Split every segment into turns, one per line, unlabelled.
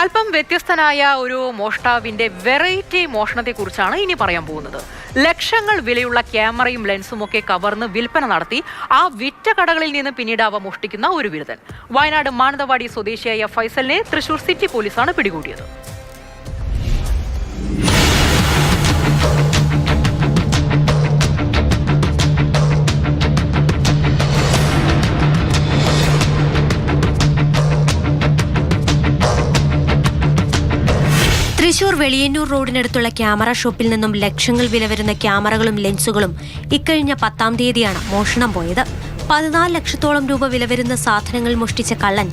അല്പം വ്യത്യസ്തനായ ഒരു മോഷ്ടാവിന്റെ വെറൈറ്റി മോഷണത്തെക്കുറിച്ചാണ് ഇനി പറയാൻ പോകുന്നത്. ലക്ഷങ്ങൾ വിലയുള്ള ക്യാമറയും ലെൻസും ഒക്കെ കവർന്ന് വിൽപ്പന നടത്തി ആ വിറ്റ കടകളിൽ നിന്ന് പിന്നീട് അവ മോഷ്ടിക്കുന്ന ഒരു വിരുദ്ധൻ വയനാട് മാനന്തവാടി സ്വദേശിയായ ഫൈസലിനെ തൃശൂർ സിറ്റി പോലീസാണ് പിടികൂടിയത്.
തൃശൂർ വെളിയന്നൂർ റോഡിനടുത്തുള്ള ക്യാമറ ഷോപ്പിൽ നിന്നും ലക്ഷങ്ങൾ വില വരുന്ന ക്യാമറകളും ലെൻസുകളും ഇക്കഴിഞ്ഞ പത്താം തീയതിയാണ് മോഷണം പോയത്. പതിനാല് ലക്ഷത്തോളം രൂപ വില വരുന്ന സാധനങ്ങൾ മോഷ്ടിച്ച കള്ളൻ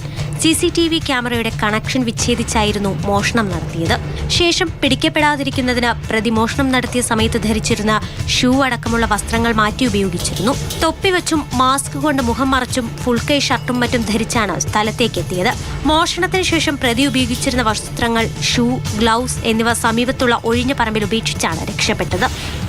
സി സി ടി വി ക്യാമറയുടെ കണക്ഷൻ വിച്ഛേദിച്ചായിരുന്നു മോഷണം നടത്തിയത്. ശേഷം പിടിക്കപ്പെടാതിരിക്കുന്നതിന് പ്രതിമോഷണം നടത്തിയ സമയത്ത് ധരിച്ചിരുന്ന ഷൂ അടക്കമുള്ള വസ്ത്രങ്ങൾ മാറ്റി ഉപയോഗിച്ചിരുന്നു. തൊപ്പി വെച്ചും മാസ്ക് കൊണ്ട് മുഖം മറച്ചും ഫുൾ ഷർട്ടും മറ്റും ധരിച്ചാണ് സ്ഥലത്തേക്ക് എത്തിയത്. മോഷണത്തിന് ശേഷം പ്രതി ഉപയോഗിച്ചിരുന്ന വസ്ത്രങ്ങൾ ഷൂ ഗ്ലൗസ് എന്നിവ സമീപത്തുള്ള ഒഴിഞ്ഞ പറമ്പിൽ ഉപേക്ഷിച്ചാണ് രക്ഷപ്പെട്ടത്.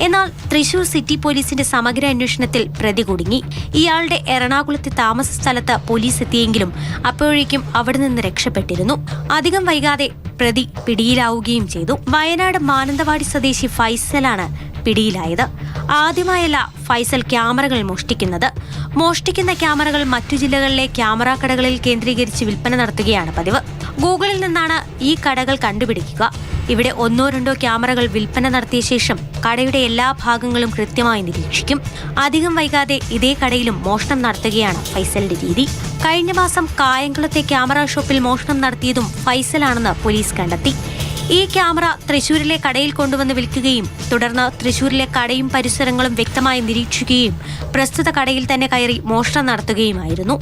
എന്നാൽ തൃശൂർ സിറ്റി പോലീസിന്റെ സമഗ്ര അന്വേഷണത്തിൽ പ്രതി കുടുങ്ങി. ഇയാളുടെ എറണാകുളത്തെ താമസ സ്ഥലത്ത് പോലീസ് എത്തിയെങ്കിലും അപ്പോഴേക്കും അവിടെ നിന്ന് രക്ഷപ്പെട്ടിരുന്നു. അധികം വൈകാതെ പ്രതി പിടിയിലാവുകയും ചെയ്തു. വയനാട് മാനന്തവാടി സ്വദേശി ഫൈസലാണ് പിടിയിലായത്. ആദ്യമായല്ല ഫൈസൽ ക്യാമറകൾ മോഷ്ടിക്കുന്നത്. മോഷ്ടിക്കുന്ന ക്യാമറകൾ മറ്റു ജില്ലകളിലെ ക്യാമറ കടകളിൽ കേന്ദ്രീകരിച്ച് വിൽപ്പന നടത്തുകയാണ് പതിവ്. ഗൂഗിളിൽ നിന്നാണ് ഈ കടകൾ കണ്ടുപിടിക്കുക. ഇവിടെ ഒന്നോ രണ്ടോ ക്യാമറകൾ വിൽപ്പന നടത്തിയ ശേഷം കടയുടെ എല്ലാ ഭാഗങ്ങളും കൃത്യമായി നിരീക്ഷിക്കും. അധികം വൈകാതെ ഇതേ കടയിലും മോഷണം നടത്തുകയാണ് ഫൈസലിന്റെ രീതി. കഴിഞ്ഞ മാസം കായംകുളത്തെ ക്യാമറ ഷോപ്പിൽ മോഷണം നടത്തിയതും ഫൈസലാണെന്ന് പോലീസ് കണ്ടെത്തി. ഈ ക്യാമറ തൃശൂരിലെ കടയിൽ കൊണ്ടുവന്ന് വിൽക്കുകയും തുടർന്ന് തൃശൂരിലെ കടയും പരിസരങ്ങളും വ്യക്തമായി നിരീക്ഷിക്കുകയും പ്രസ്തുത കടയിൽ തന്നെ കയറി മോഷണം നടത്തുകയുമായിരുന്നു.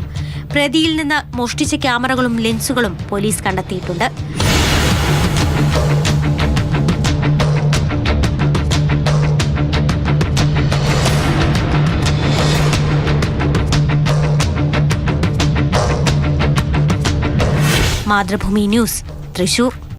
പ്രതിയിൽ നിന്ന് മോഷ്ടിച്ച ക്യാമറകളും ലെൻസുകളും പോലീസ് കണ്ടെത്തിയിട്ടുണ്ട്. മാതൃഭൂമി ന്യൂസ് തൃശൂർ